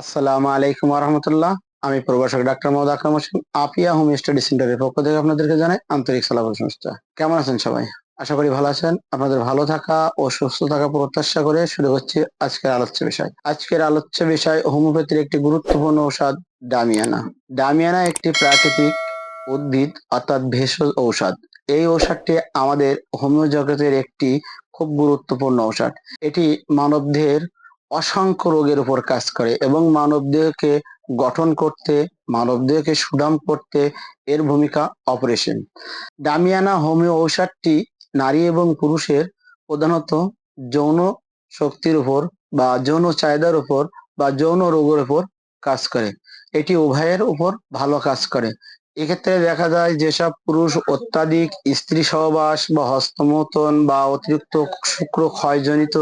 আসসালামু আলাইকুম রহমতুল্লাহ আমি প্রভাষক doctor Mohammad Akram Hossain, Apia home study সেন্টারের পক্ষ থেকে আপনাদেরকে জানাই আন্তরিক সালাম শুভেচ্ছা। কেমন আছেন সবাই? আশা করি ভালো আছেন। আপনাদের ভালো থাকা ও সুস্থ থাকা প্রত্যাশা করে শুরু হচ্ছে আজকের আলোচ্য বিষয়। আজকের আলোচ্য বিষয় হোমিওপ্যাথির একটি গুরুত্বপূর্ণ ঔষধ, ডামিয়ানা। ডামিয়ানা একটি প্রাকৃতিক উদ্ভিদ, অর্থাৎ ভেষজ ঔষধ। এই ঔষধটি আমাদের হোমিও জগতের একটি খুব গুরুত্বপূর্ণ ঔষধ। এটি মানবদেহের অসংখ্য রোগের উপর কাজ করে এবং মানবদেহকে গঠন করতে মানবদেহকে সুদাম করতে এর ভূমিকা অপারেশন ডামিয়ানা হোমিও ঔষধটি নারী এবং পুরুষের প্রধানত যৌন শক্তির উপর বা যৌন চাহিদার উপর বা যৌন রোগের উপর কাজ করে। এটি উভয়ের উপর ভালো কাজ করে। এক্ষেত্রে দেখা যায় যেসব পুরুষ অত্যাধিক স্ত্রী সহবাস বা হস্তমতন বা অতিরিক্ত শুক্র ক্ষয়জনিত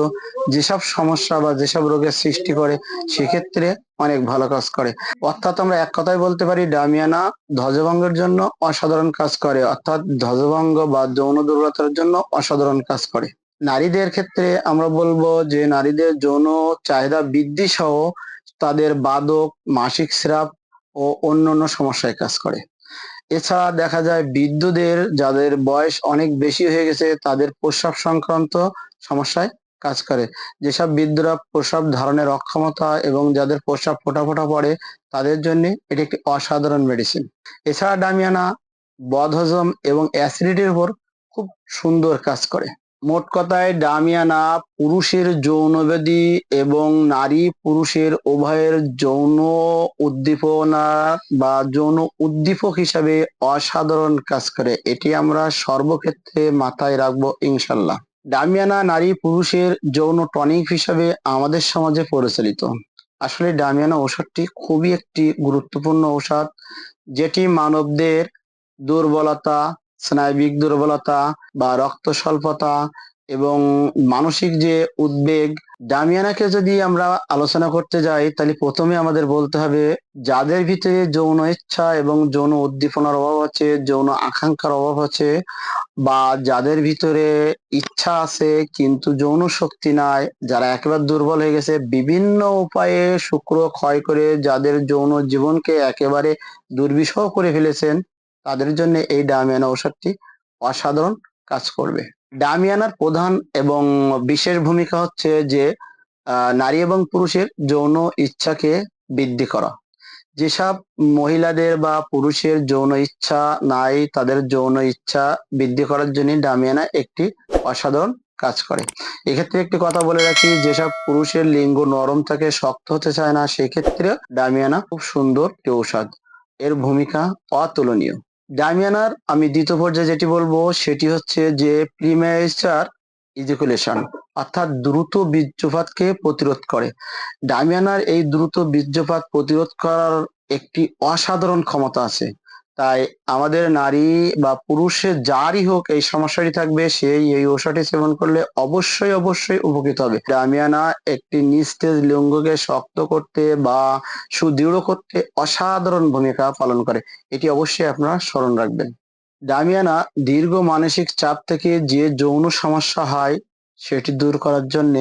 যেসব সমস্যা বা যেসব রোগের সৃষ্টি করে, সেক্ষেত্রে অনেক ভালো কাজ করে। অর্থাৎ আমরা এক কথায় বলতে পারি, ডামিয়ানা ধ্বজভঙ্গের জন্য অসাধারণ কাজ করে, অর্থাৎ ধ্বজভঙ্গ বা যৌন দুর্বলতার জন্য অসাধারণ কাজ করে। নারীদের ক্ষেত্রে আমরা বলব যে, নারীদের যৌন চাহিদা বৃদ্ধি সহ তাদের বাদক, মাসিক স্রাব ও অন্যান্য সমস্যায় কাজ করে। এছাড়া দেখা যায় বৃদ্ধদের যাদের বয়স অনেক বেশি হয়ে গেছে, তাদের প্রস্রাব সংক্রান্ত সমস্যায় কাজ করে। যেসব বৃদ্ধরা প্রস্রাব ধারণের অক্ষমতা এবং যাদের প্রস্রাব ফোটা ফোটা পড়ে, তাদের জন্য এটি একটি অসাধারণ মেডিসিন এছাড়া ডামিয়ানা, বদহজম এবং অ্যাসিডিটির উপর খুব সুন্দর কাজ করে। মোট কথায় ডামিয়ানা পুরুষের যৌনবেদী এবং নারী পুরুষের উভয়ের যৌন উদ্দীপনা বা যৌন উদ্দীপক হিসাবে অসাধারণ কাজ করে। এটি আমরা সর্বক্ষেত্রে মাথায় রাখব ইনশাল্লাহ ডামিয়ানা নারী পুরুষের যৌন টনিক হিসাবে আমাদের সমাজে পরিচালিত। আসলে ডামিয়ানা ঔষধটি খুবই একটি গুরুত্বপূর্ণ ঔষধ, যেটি মানবদের দুর্বলতা স্নায়বিক দুর্বলতা বা রক্ত স্বল্পতা এবং মানসিক যে উদ্বেগ, ডামিয়ানাকে যদি আমরা আলোচনা করতে যাই, তাহলে প্রথমে আমাদের বলতে হবে যাদের ভিতরে যৌন ইচ্ছা এবং যৌন উদ্দীপনার অভাব আছে, যৌন আকাঙ্ক্ষার অভাব আছে, বা যাদের ভিতরে ইচ্ছা আছে কিন্তু যৌন শক্তি নাই, যারা একেবারে দুর্বল হয়ে গেছে, বিভিন্ন উপায়ে শুক্র ক্ষয় করে যাদের যৌন জীবনকে একেবারে দুর্বিষহ করে ফেলেছেন তাদের জন্য এই ডামিয়ানা ঔষধটি অসাধারণ কাজ করবে। ডামিয়ানার প্রধান এবং বিশেষ ভূমিকা হচ্ছে যে নারী এবং পুরুষের যৌন ইচ্ছাকে বৃদ্ধি করা। যেসব মহিলাদের বা পুরুষের যৌন ইচ্ছা নাই, তাদের যৌন ইচ্ছা বৃদ্ধি করার জন্য ডামিয়ানা একটি অসাধারণ কাজ করে। এক্ষেত্রে একটি কথা বলে রাখি, যেসব পুরুষের লিঙ্গ নরম থাকে, শক্ত হতে চায় না সেক্ষেত্রে ডামিয়ানা খুব সুন্দর একটি ঔষধ। এর ভূমিকা অতুলনীয়। ডামিয়ানার আমি দ্বিতীয় পর্যায়ে যেটি বলব সেটি হচ্ছে যে প্রিমেচার ইজুকুলেশন অর্থাৎ দ্রুত বীর্যপাতকে প্রতিরোধ করে। ডামিয়ানার এই দ্রুত বীর্যপাত প্রতিরোধ করার একটি অসাধারণ ক্ষমতা আছে। তাই আমাদের নারী বা পুরুষের যারই হোক এই সমস্যাটি থাকবে, সেই এই ঔষধটি সেবন করলে অবশ্যই অবশ্যই উপকৃত হবে। ডামিয়ানা একটি নিস্তেজ লিঙ্গকে শক্ত করতে বা সুদৃঢ় করতে অসাধারণ ভূমিকা পালন করে। এটি অবশ্যই আপনারা স্মরণ রাখবেন। ডামিয়ানা দীর্ঘ মানসিক চাপ থেকে যে যৌন সমস্যা হয়, সেটি দূর করার জন্য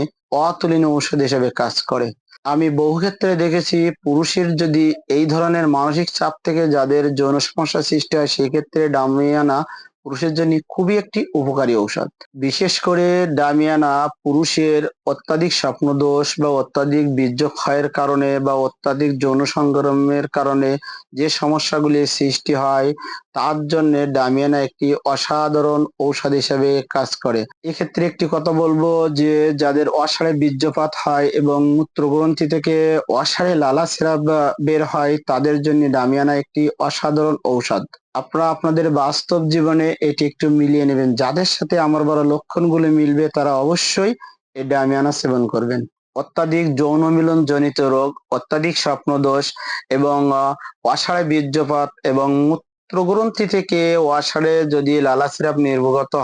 অতুলনীয় ঔষধ হিসেবে কাজ করে। আমি বহু ক্ষেত্রে দেখেছি পুরুষের যদি এই ধরনের মানসিক চাপ থেকে যাদের যৌন সমস্যা সৃষ্টি হয় সেক্ষেত্রে ডামিয়ানা পুরুষের জন্য খুবই একটি উপকারী ঔষধ। বিশেষ করে ডামিয়ানা পুরুষের অত্যাধিক স্বপ্নদোষ বা অত্যাধিক বীর্য ক্ষয়ের কারণে বা অত্যাধিক যৌন সংগ্রামের কারণে যে সমস্যাগুলি সৃষ্টি হয়, তার জন্য ডামিয়ানা একটি অসাধারণ ঔষধ হিসেবে কাজ করে। এক্ষেত্রে একটি কথা বলব যে, যাদের অসারে বীর্যপাত হয় এবং মূত্রগ্রন্থি থেকে অসারে লালা সিরাপ বের হয়, তাদের জন্য ডামিয়ানা একটি অসাধারণ ঔষধ। আপনারা আপনাদের বাস্তব জীবনে এটি একটু মিলিয়ে নেবেন। যাদের সাথে আমার বড় লক্ষণগুলো মিলবে, তারা অবশ্যই এই ডামিয়ানা সেবন করবেন। অত্যাধিক যৌন মিলন জনিত রোগ, অত্যাধিক স্বপ্নদোষ এবং অসাড়ে বীর্যপাত এবং মূত্রগ্রন্থি থেকে ওয়াশারে যদি লালা সিরাপ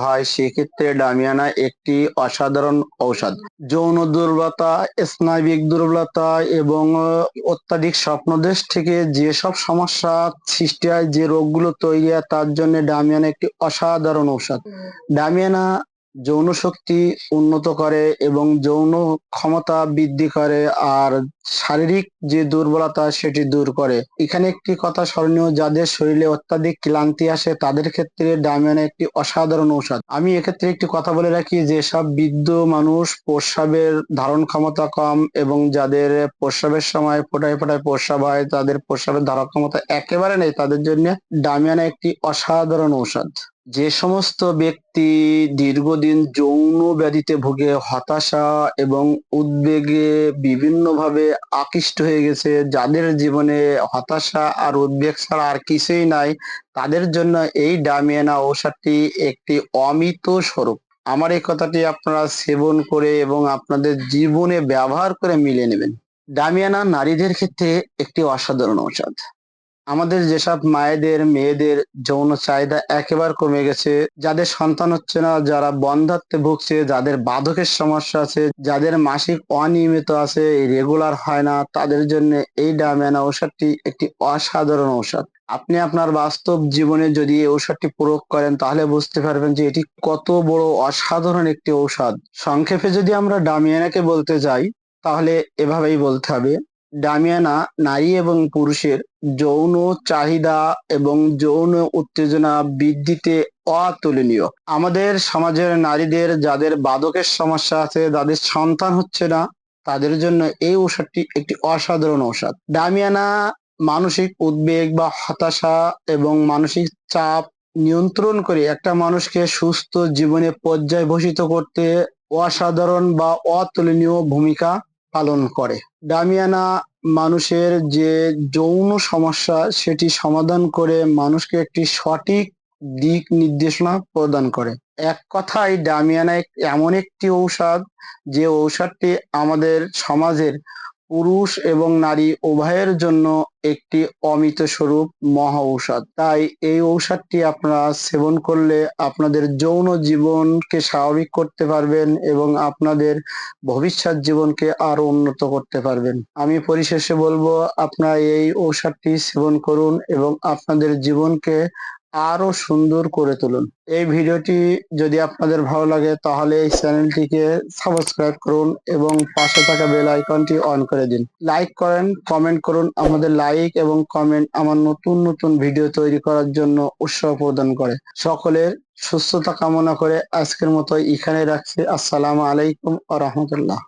হয়, সেক্ষেত্রে ডামিয়ানা একটি অসাধারণ ঔষধ। যৌন দুর্বলতা, স্নায়বিক দুর্বলতা এবং অত্যাধিক স্বপ্নদেশ থেকে যেসব সমস্যা সৃষ্টি হয়, যে রোগগুলো তৈরি হয়, তার জন্য ডামিয়ানা একটি অসাধারণ ঔষধ। ডামিয়ানা যৌন শক্তি উন্নত করে এবং যৌন ক্ষমতা বৃদ্ধি করে আর শারীরিক যে দুর্বলতা সেটি দূর করে। এখানে একটি কথা স্মরণীয়, যাদের শরীরে অত্যাধিক ক্লান্তি আসে তাদের ক্ষেত্রে ডায়মিয়ানা একটি অসাধারণ ঔষধ। আমি এক্ষেত্রে একটি কথা বলে রাখি যেসব বৃদ্ধ মানুষ প্রস্রাবের ধারণ ক্ষমতা কম এবং যাদের প্রস্রাবের সময় ফোটায় ফোটায় প্রস্রাব হয়, তাদের প্রস্রাবের ধারণ ক্ষমতা একেবারে নেই। তাদের জন্য ডামিয়ানা একটি অসাধারণ ঔষধ। যে সমস্ত ব্যক্তি দীর্ঘদিন যৌন ব্যাধিতে ভুগে, হতাশা এবং উদ্বেগে বিভিন্নভাবে আকৃষ্ট হয়ে গেছে, যাদের জীবনে হতাশা আর উদ্বেগ ছাড়া আর কিছুই নাই, তাদের জন্য এই ডামিয়ানা ঔষধটি একটি অমিত স্বরূপ। আমার এই কথাটি আপনারা সেবন করে এবং আপনাদের জীবনে ব্যবহার করে মিলিয়ে নেবেন। ডামিয়ানা নারীদের ক্ষেত্রে একটি অসাধারণ ঔষধ। আমাদের যেসব মায়েদের, মেয়েদের যৌন চাহিদা একেবারে কমে গেছে, যাদের সন্তান হচ্ছে না, যারা বন্ধাত্বে ভুগছে, যাদের বাধকের সমস্যা আছে, যাদের মাসিক অনিয়মিত আছে রেগুলার হয় না, তাদের জন্য এই ডামিয়ানা ঔষধটি একটি অসাধারণ ঔষধ। আপনি আপনার বাস্তব জীবনে যদি এই ঔষধটি প্রয়োগ করেন, তাহলে বুঝতে পারবেন যে এটি কত বড় অসাধারণ একটি ঔষধ। সংক্ষেপে যদি আমরা ডামিয়ানাকে বলতে যাই, তাহলে এভাবেই বলতে হবে ডামিয়ানা নারী এবং পুরুষের যৌন চাহিদা এবং যৌন উত্তেজনা বৃদ্ধিতে অতুলনীয়। আমাদের সমাজের নারীদের যাদের বাদকের সমস্যা আছে, যাদের সন্তান হচ্ছে না, তাদের জন্য এই ঔষধটি একটি অসাধারণ ঔষধ। ডামিয়ানা মানসিক উদ্বেগ বা হতাশা এবং মানসিক চাপ নিয়ন্ত্রণ করে একটা মানুষকে সুস্থ জীবনে পর্যায় ভূষিত করতে অসাধারণ বা অতুলনীয় ভূমিকা পালন করে। ডামিয়ানা মানুষের যে যৌন সমস্যা, সেটি সমাধান করে মানুষকে একটি সঠিক দিক নির্দেশনা প্রদান করে। এক কথায় ডামিয়ানা এমন একটি ঔষধ, যে ঔষধটি আমাদের সমাজের পুরুষ এবং নারী উভয়ের জন্য একটি অমিত স্বরূপ মহা ঔষধ। তাই এই ঔষধটি আপনারা সেবন করলে আপনাদের যৌন জীবনকে স্বাভাবিক করতে পারবেন এবং আপনাদের ভবিষ্যৎ জীবনকে আরও উন্নত করতে পারবেন। আমি পরিশেষে বলব, আপনারা এই ঔষধটি সেবন করুন এবং আপনাদের জীবনকে আরও সুন্দর করে তুলুন। এই ভিডিওটি যদি আপনাদের ভালো লাগে, তাহলে এই চ্যানেলটিকে সাবস্ক্রাইব করুন এবং পাশে থাকা বেল আইকনটি অন করে দিন। লাইক করেন, কমেন্ট করুন, আমাদের লাইক এবং কমেন্ট আমার নতুন নতুন ভিডিও তৈরি করার জন্য উৎসাহ প্রদান করে। সকলের সুস্থতা কামনা করে আজকের মতো এখানে রাখছি। আসসালামু আলাইকুম আ রহমতুল্লাহ।